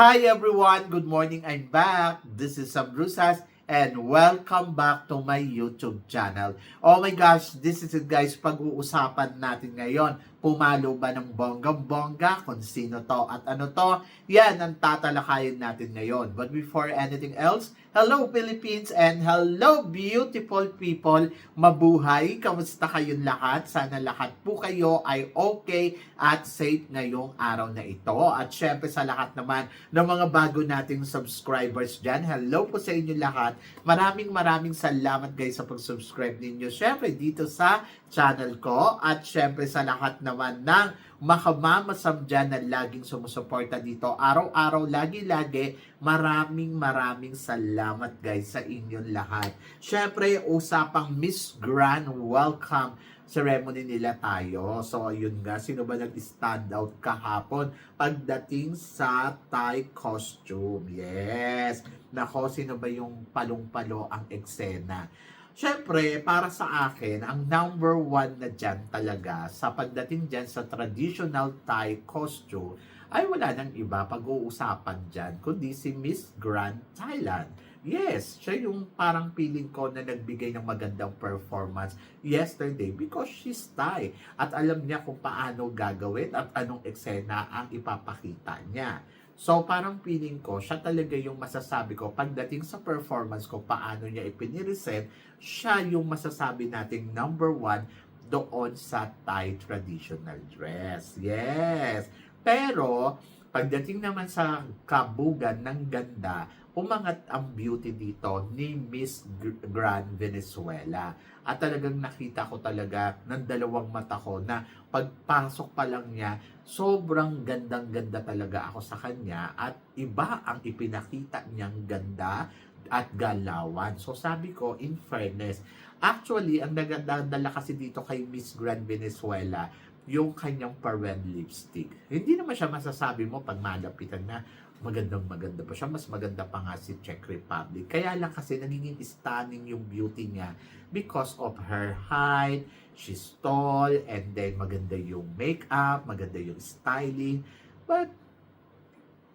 Hi everyone! Good morning! I'm back! This is Sam Brusas and welcome back to my YouTube channel. Oh my gosh, this is it guys, pag-uusapan natin ngayon. Pumalo ba ng bonggang-bongga? Kung sino to at ano to? Yan ang tatalakayin natin ngayon. But before anything else, hello Philippines and hello beautiful people! Mabuhay! Kamusta kayong lahat? Sana lahat po kayo ay okay at safe ngayong araw na ito. At syempre sa lahat naman ng mga bago nating subscribers dyan, hello po sa inyo lahat. Maraming maraming salamat guys sa pag-subscribe ninyo. Syempre dito sa channel ko at syempre sa lahat naman ng makamamasam dyan na laging sumusuporta dito. Araw-araw, lagi-lagi, maraming maraming salamat guys sa inyong lahat. Syempre, usapang Miss Grand Welcome ceremony nila tayo. So, ayun nga, sino ba nag-stand out kahapon pagdating sa Thai costume? Yes! Nako, sino ba yung palong-palo ang eksena? Siyempre, para sa akin, ang number one na dyan talaga sa pagdating dyan sa traditional Thai costume ay wala nang iba pag-uusapan dyan, kundi si Miss Grand Thailand. Yes, siya yung parang feeling ko na nagbigay ng magandang performance yesterday because she's Thai at alam niya kung paano gagawin at anong eksena ang ipapakita niya. So parang feeling ko, siya talaga yung masasabi ko pagdating sa performance ko, paano niya ipiniresent, siya yung masasabi nating number one doon sa Thai traditional dress. Yes! Pero, pagdating naman sa kabugan ng ganda, umangat ang beauty dito ni Miss Gr- Grand Venezuela. At talagang nakita ko talaga ng dalawang mata ko na pagpasok pa lang niya, sobrang gandang-ganda talaga ako sa kanya at iba ang ipinakita niyang ganda at galawan. So sabi ko, in fairness, actually, ang nagadala kasi dito kay Miss Grand Venezuela, yung kanyang Paren lipstick. Hindi naman siya masasabi mo pag malapitan na magandang maganda pa siya. Mas maganda pa nga si Czech Republic. Kaya lang kasi nagiging stunning yung beauty niya because of her height, she's tall, and then maganda yung makeup, maganda yung styling. But,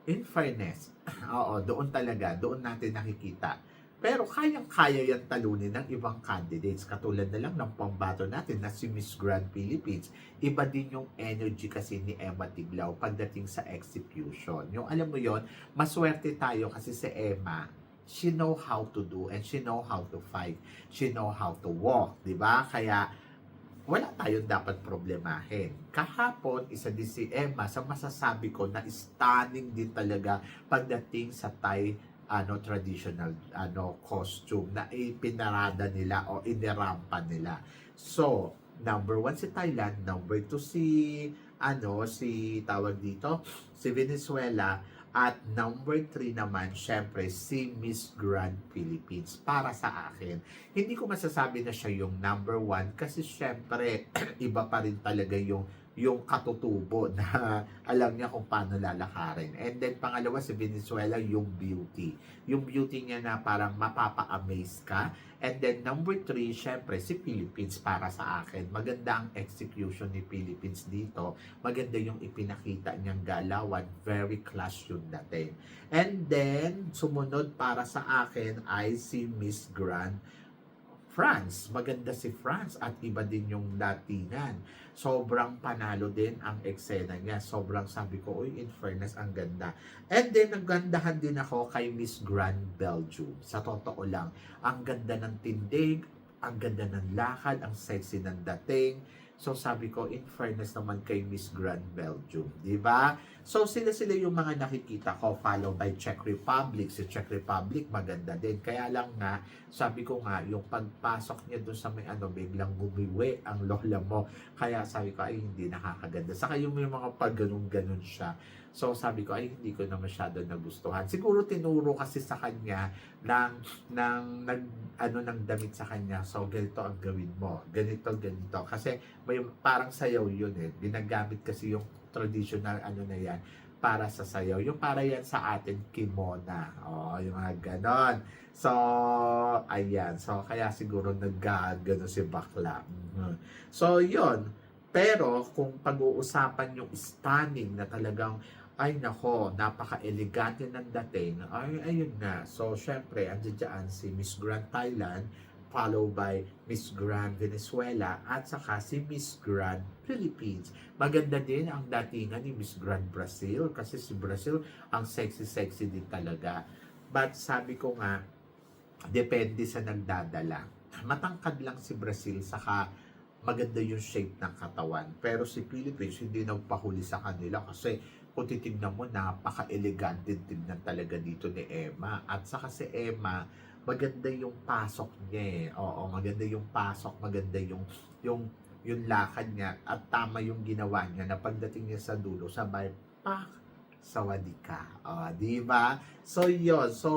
in fairness, oo, doon talaga, doon natin nakikita. Pero kayang-kaya yan talunin ng ibang candidates. Katulad na lang ng pambato natin na si Miss Grand Philippines. Iba din yung energy kasi ni Emma Tiglao pagdating sa execution. Yung alam mo yon maswerte tayo kasi si Emma, she know how to do and she know how to fight. She know how to walk, di ba? Kaya wala tayong dapat problemahin. Kahapon, isa din si Emma sa masasabi ko na stunning din talaga pagdating sa Thai ano traditional ano costume na ipinarada nila o inirampa nila. So, number one si Thailand, number two si ano si tawag dito si Venezuela at number three naman syempre si Miss Grand Philippines para sa akin. Hindi ko masasabi na siya yung number one kasi syempre iba pa rin talaga yung yung katutubo na alam niya kung paano lalakarin. And then pangalawa si Venezuela yung beauty. Yung beauty niya na parang mapapa-amaze ka. And then number three, syempre si Philippines para sa akin. Maganda ang execution ni Philippines dito. Maganda yung ipinakita niyang galawan. Very class yung dating. And then sumunod para sa akin ay si Miss Grand France. Maganda si France at iba din yung datingan. Sobrang panalo din ang eksena niya. Sobrang sabi ko, uy, in fairness, ang ganda. And then, naggandahan din ako kay Miss Grand Belgium. Sa totoo lang, ang ganda ng tindig, ang ganda ng lakad, ang sexy ng dating. So sabi ko, in fairness naman kay Miss Grand Belgium, di ba? So sila-sila yung mga nakikita ko, follow by Czech Republic. Si Czech Republic, maganda din. Kaya lang nga, sabi ko nga, yung pagpasok niya doon sa may ano, biglang gumiwi ang lola mo. Kaya sabi ko, ay hindi nakakaganda. Saka yung may mga pag ganun-ganun siya. So sabi ko, ay hindi ko na masyado nagustuhan. Siguro tinuro kasi sa kanya ng, ng nag, ano, ng damit sa kanya. So ganito ang gawin mo. Ganito, ganito. Kasi may parang sayaw yun eh. Ginagamit kasi yung traditional ano na yan para sa sayaw. Yung para yan sa atin kimona. O, yung mga ganon. So, ayan. So, kaya siguro nag-gano si bakla. Mhm. So, yun. Pero, kung pag-uusapan yung stunning na talagang Ay nako, napaka-elegante ng dating. Ay, ayun nga. So, syempre, andyan dyan si Miss Grand Thailand, followed by Miss Grand Venezuela, at saka si Miss Grand Philippines. Maganda din ang datingan ni Miss Grand Brazil, kasi si Brazil, ang sexy-sexy din talaga. But sabi ko nga, depende sa nagdadala. Matangkad lang si Brazil, saka maganda yung shape ng katawan. Pero si Philippines, hindi nagpahuli sa kanila kasi kung titignan mo, napaka-elegante tignan talaga dito ni Emma. At saka si Emma, maganda yung pasok niya eh. Oo, maganda yung pasok, maganda yung, yung, yung lakad niya. At tama yung ginawa niya na pagdating niya sa dulo, sabay, pak, sawadi ka. O, di ba? So, yun. So,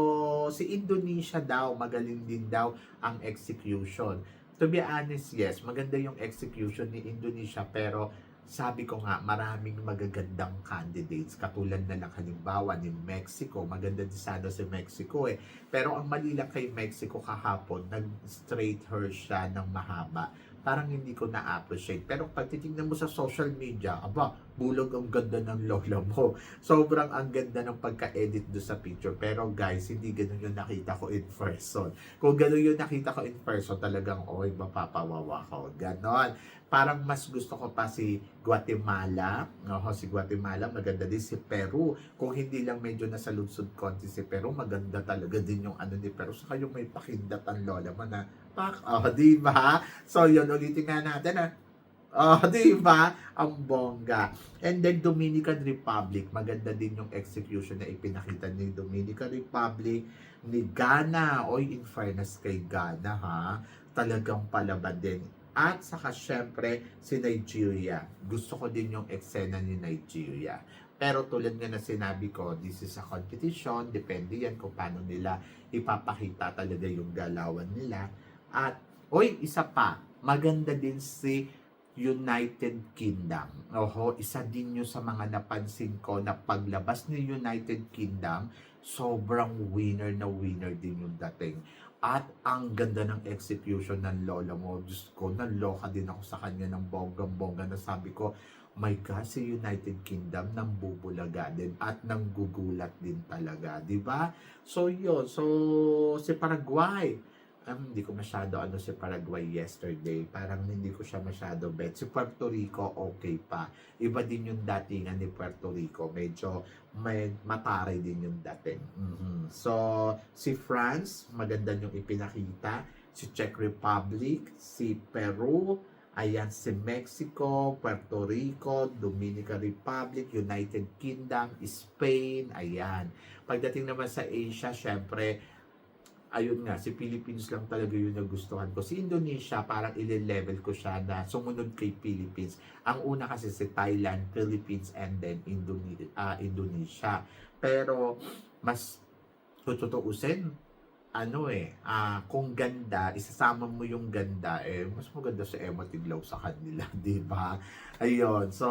si Indonesia daw, magaling din daw ang execution. To be honest, yes, maganda yung execution ni Indonesia, pero sabi ko nga, maraming magagandang candidates. Katulad na lang halimbawa ni Mexico. Maganda din sana si Mexico eh. Pero ang mali lang kay Mexico kahapon, nag-straight her siya ng mahaba. Parang hindi ko na-appreciate. Pero pag titignan mo sa social media, aba, bulog ang ganda ng lola mo. Sobrang ang ganda ng pagka-edit do sa picture. Pero guys, hindi ganun yung nakita ko in person. Kung ganun yung nakita ko in person, talagang, oy, mapapawawa ko. Ganon. Parang mas gusto ko pa si Guatemala. Oo, si Guatemala, maganda din si Peru. Kung hindi lang medyo nasa lunsod konti si Peru, maganda talaga din yung ano ni Peru. Saka yung may pakindat ang lola mo na, pak, oh, di ba? So, yun, ulitin nga natin, ah. Oh, di ba? Ang bongga. And then Dominican Republic, maganda din yung execution na ipinakita ni Dominican Republic, ni Ghana. Oy, in fairness kay Ghana, ha? Talagang palaban din. At saka syempre si Nigeria. Gusto ko din yung eksena ni Nigeria. Pero tulad nga na sinabi ko, this is a competition. Depende yan kung paano nila ipapakita talaga yung galawan nila. At, oy, isa pa, maganda din si United Kingdom. Oho, isa din yun sa mga napansin ko na paglabas ni United Kingdom, sobrang winner na winner din yung dating. At ang ganda ng execution ng lola mo. Diyos ko, naloka din ako sa kanya ng bonggang-bongga na sabi ko, my God, si United Kingdom nang bubulaga din at nang gugulat din talaga, di ba? So, yun. So, si Paraguay, um, hindi ko masyado ano si Paraguay yesterday. Parang hindi ko siya masyado bet. Si Puerto Rico, okay pa. Iba din yung datingan ni Puerto Rico. Medyo may mataray din yung dating. Mhm. So, si France, maganda yung ipinakita. Si Czech Republic, si Peru, ayan si Mexico, Puerto Rico, Dominican Republic, United Kingdom, Spain, ayan. Pagdating naman sa Asia, syempre, ayun nga, si Philippines lang talaga yung nagustuhan ko. Si Indonesia, parang ile-level ko siya na sumunod kay Philippines. Ang una kasi si Thailand, Philippines, and then Indone- ah, Indonesia. Pero, mas tututuusin, ano eh, ah, kung ganda, isasama mo yung ganda, eh, mas maganda si Emma Tiglaw sa kanila, di ba? Ayun, so,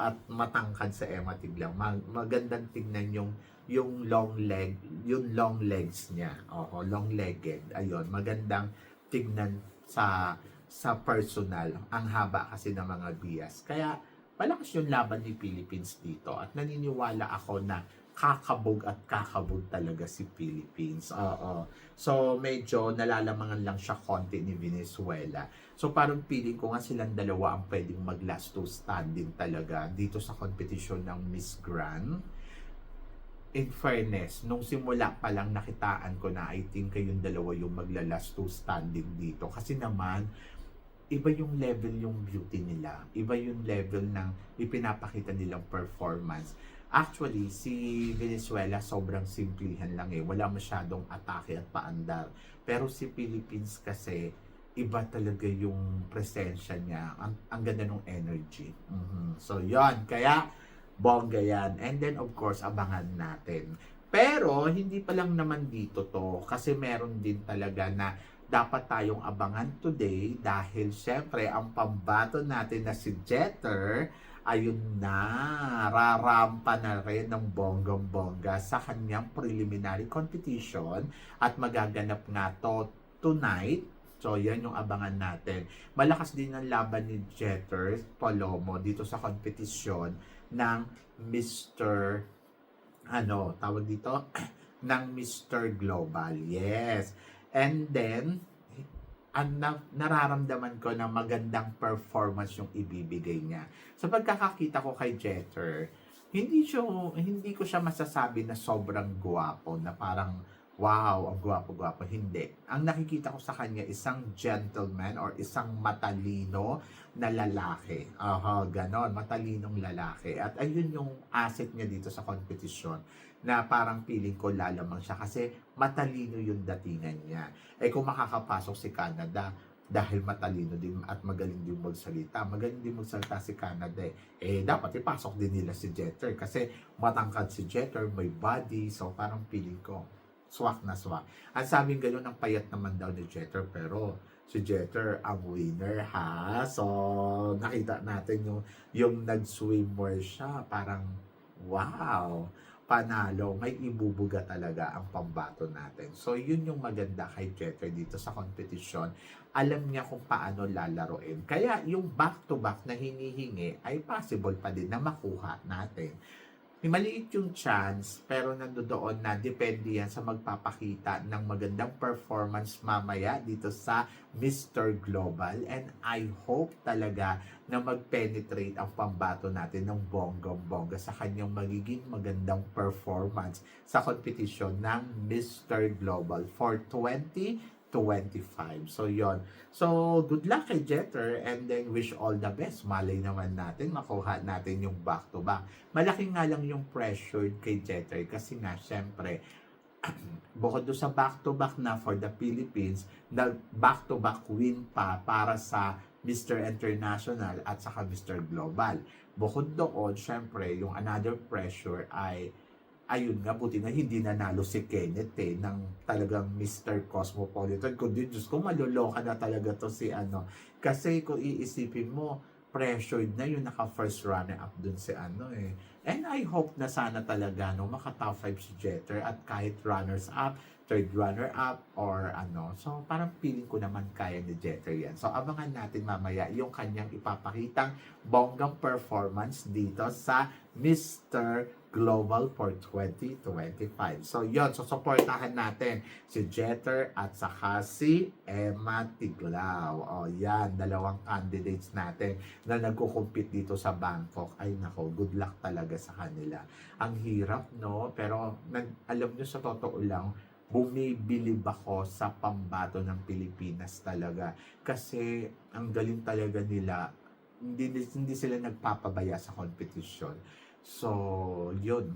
at matangkad sa Emma Tiglaw. Mag- magandang tignan yung yung long leg, yung long legs niya. Oo, long-legged. Ayun, magandang tignan sa sa personal. Ang haba kasi ng mga bias. Kaya malakas yung laban ni Philippines dito at naniniwala ako na kakabog at kakabog talaga si Philippines. Oo. So, medyo nalalamangan lang siya konti ni Venezuela. So, parang feeling ko nga silang dalawa ang pwedeng mag-last to standing talaga dito sa competition ng Miss Grand in fairness, nung simula pa lang nakitaan ko na I think kayong dalawa yung maglalas to standing dito. Kasi naman, iba yung level yung beauty nila. Iba yung level ng ipinapakita nilang performance. Actually, si Venezuela sobrang simplihan lang eh. Wala masyadong atake at paandar. Pero si Philippines kasi, iba talaga yung presensya niya. Ang, ang ganda ng energy. Mhm. So, yon Kaya, bongga yan. And then, of course, abangan natin. Pero, hindi pa lang naman dito to. Kasi meron din talaga na dapat tayong abangan today dahil syempre ang pambato natin na si Jeter ayun na, rarampa na rin ng bonggang-bongga sa kanyang preliminary competition at magaganap nga to tonight So, yan yung abangan natin. Malakas din ang laban ni Jeter Palomo dito sa kompetisyon ng Mr. ano, tawag dito, ng Mr. Global. Yes. And then, ang na, nararamdaman ko na magandang performance yung ibibigay niya. Sa pagkakakita ko kay Jeter, hindi siya, hindi ko siya masasabi na sobrang gwapo, na parang, wow, ang gwapo-gwapo. Hindi. Ang nakikita ko sa kanya, isang gentleman or isang matalino na lalaki. Aha, ganon, matalinong lalaki. At ayun yung asset niya dito sa competition na parang feeling ko lalamang siya kasi matalino yung datingan niya. Eh kung makakapasok si Canada, dahil matalino din at magaling din magsalita. Magaling din magsalita si Canada eh. Eh, dapat ipasok din nila si Jeter kasi matangkad si Jeter, may body, so parang feeling ko, swak na swak. Ang sabing gano'n, ang payat naman daw ni Jeter, pero si Jeter ang winner ha. So, nakita natin yung, yung nag-swimwear siya, parang, wow, panalo, may ibubuga talaga ang pambato natin. So, yun yung maganda kay Jeter dito sa competition. Alam niya kung paano lalaroin. Kaya yung back-to-back na hinihingi ay possible pa din na makuha natin. May maliit yung chance, pero nandoon na depende yan sa magpapakita ng magandang performance mamaya dito sa Mr. Global. And I hope talaga na mag-penetrate ang pambato natin ng bonggang-bongga sa kanyang magiging magandang performance sa competition ng Mr. Global for 2025. So, yon So, good luck kay Jeter and then wish all the best. Malay naman natin, makuha natin yung back-to-back. Malaki nga lang yung pressure kay Jeter kasi nga, syempre, bukod doon sa back-to-back na for the Philippines, na back-to-back win pa para sa Mr. International at saka Mr. Global. Bukod doon, syempre, yung another pressure ay ayun nga, buti na hindi nanalo si Kenneth eh, ng talagang Mr. Cosmopolitan. Kundi, Diyos ko, maloloka na talaga to si ano. Kasi kung iisipin mo, pressured na yung naka first runner up dun si ano eh. And I hope na sana talaga no, maka top 5 si Jeter at kahit runners up, third runner up or ano. So parang feeling ko naman kaya ni Jeter yan. So abangan natin mamaya yung kanyang ipapakitang bonggang performance dito sa Mr. Global for 2025. So yon so supportahan natin si Jeter at saka si Emma Tiglao. O yan, dalawang candidates natin na nagko-compete dito sa Bangkok. Ay nako, good luck talaga sa kanila. Ang hirap, no? Pero nag, alam nyo sa totoo lang, bumibilib ako sa pambato ng Pilipinas talaga. Kasi ang galing talaga nila, hindi, hindi sila nagpapabaya sa competition. So, yun.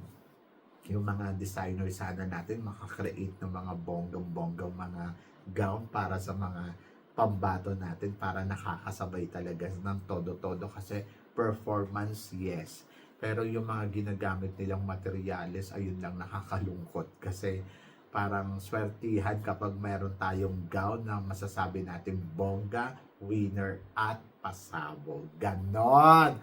Yung mga designer sana natin makakreate ng mga bonggang-bonggang mga gown para sa mga pambato natin para nakakasabay talaga ng todo-todo kasi performance, yes. Pero yung mga ginagamit nilang materyales, ayun lang nakakalungkot. Kasi parang swertihan kapag meron tayong gown na masasabi natin bongga, winner at pasabog. Ganon!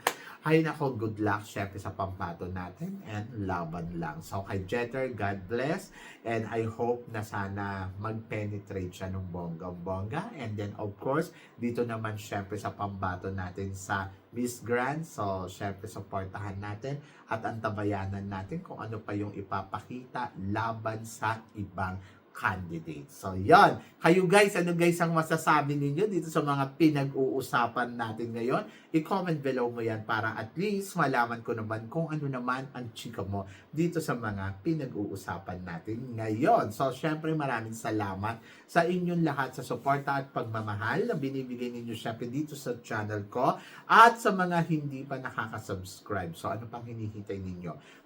Hay nako, good luck syempre sa pambato natin and laban lang. So kay Jeter, God bless and I hope na sana mag-penetrate siya ng bonggang-bongga and then of course, dito naman syempre sa pambato natin sa Miss Grand. So syempre supportahan natin at antabayanan natin kung ano pa yung ipapakita laban sa ibang candidates. So, yon. Kayo guys, ano guys ang masasabi ninyo dito sa mga pinag-uusapan natin ngayon? I-comment below mo yan para at least malaman ko naman kung ano naman ang chika mo dito sa mga pinag-uusapan natin ngayon. So, syempre maraming salamat sa inyong lahat sa suporta at pagmamahal na binibigay ninyo syempre dito sa channel ko at sa mga hindi pa nakaka-subscribe. So, ano pang hinihintay ninyo?